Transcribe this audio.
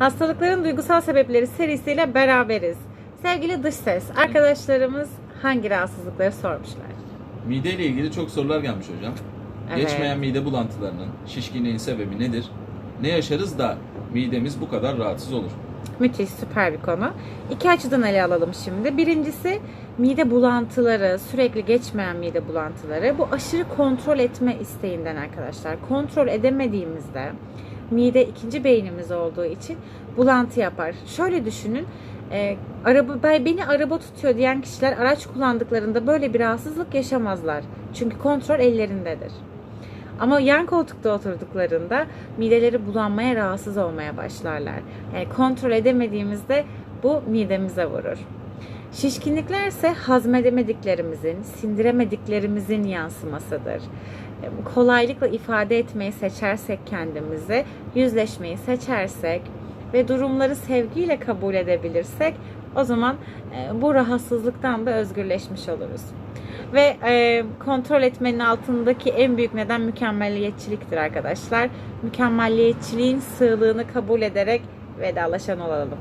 Hastalıkların duygusal sebepleri serisiyle beraberiz. Sevgili dış ses, arkadaşlarımız hangi rahatsızlıkları sormuşlar? Mide ile ilgili çok sorular gelmiş hocam. Evet. Geçmeyen mide bulantılarının, şişkinliğin sebebi nedir? Ne yaşarız da midemiz bu kadar rahatsız olur? Müthiş, süper bir konu. İki açıdan ele alalım şimdi. Birincisi mide bulantıları, sürekli geçmeyen mide bulantıları. Bu aşırı kontrol etme isteğinden arkadaşlar. Kontrol edemediğimizde mide ikinci beynimiz olduğu için bulantı yapar. Şöyle düşünün. E, araba ben- beni araba tutuyor diyen kişiler araç kullandıklarında böyle bir rahatsızlık yaşamazlar. Çünkü kontrol ellerindedir. Ama yan koltukta oturduklarında mideleri bulanmaya, rahatsız olmaya başlarlar. Yani kontrol edemediğimizde bu midemize vurur. Şişkinlikler ise hazmedemediklerimizin, sindiremediklerimizin yansımasıdır. E, Kolaylıkla ifade etmeyi seçersek kendimizi, yüzleşmeyi seçersek ve durumları sevgiyle kabul edebilirsek o zaman e, bu rahatsızlıktan da özgürleşmiş oluruz. Ve e, kontrol etmenin altındaki en büyük neden mükemmelliyetçiliktir arkadaşlar. Mükemmelliyetçiliğin sığlığını kabul ederek vedalaşan olalım.